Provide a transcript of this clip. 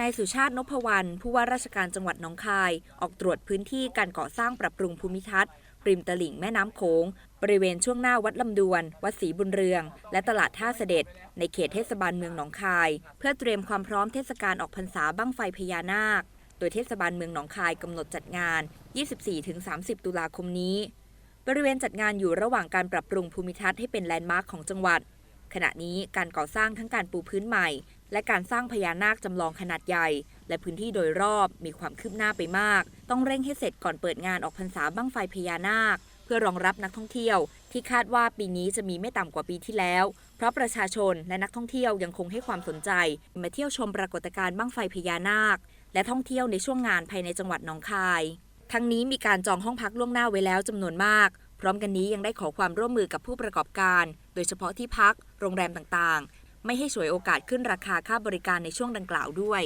นายสุชาตินพวรรณผู้ว่าราชการจังหวัดหนองคาย ออกตรวจพื้นที่การก่อสร้างปรับปรุงภูมิทัศน์ริมตลิ่งแม่น้ำโขง บริเวณช่วงหน้าวัดลำดวน วัดศรีบุญเรือง และตลาดท่าเสด็จ ในเขตเทศบาลเมืองหนองคาย เพื่อเตรียมความพร้อมเทศกาลออกพรรษาบั้งไฟพญานาค โดยเทศบาลเมืองหนองคายกำหนดจัดงาน 24-30 ตุลาคมนี้ บริเวณจัดงานอยู่ระหว่างการปรับปรุงภูมิทัศน์ให้เป็นแลนด์มาร์คของจังหวัด ขณะนี้การก่อสร้างทั้งการปูพื้นใหม่ และการสร้างพญานาคจำลองขนาดใหญ่ และพื้นที่โดยรอบมีความคืบหน้าไปมาก ต้องเร่งให้เสร็จก่อนเปิดงานออกพรรษาบั้งไฟพญานาค เพื่อรองรับนักท่องเที่ยว ที่คาดว่าปีนี้จะมีไม่ต่ำกว่าปีที่แล้ว เพราะประชาชนและนักท่องเที่ยวยังคงให้ความสนใจ มาเที่ยวชมปรากฏการณ์บั้งไฟพญานาค และท่องเที่ยวในช่วงงานภายในจังหวัดหนองคาย ทั้งนี้มีการจองห้องพักล่วงหน้าไว้แล้วจำนวนมากพร้อมกันนี้ยังได้ขอความร่วมมือกับผู้ประกอบการ โดยเฉพาะที่พัก โรงแรมต่างๆ ไม่ให้ฉวยโอกาสขึ้นราคาค่าบริการในช่วงดังกล่าวด้วย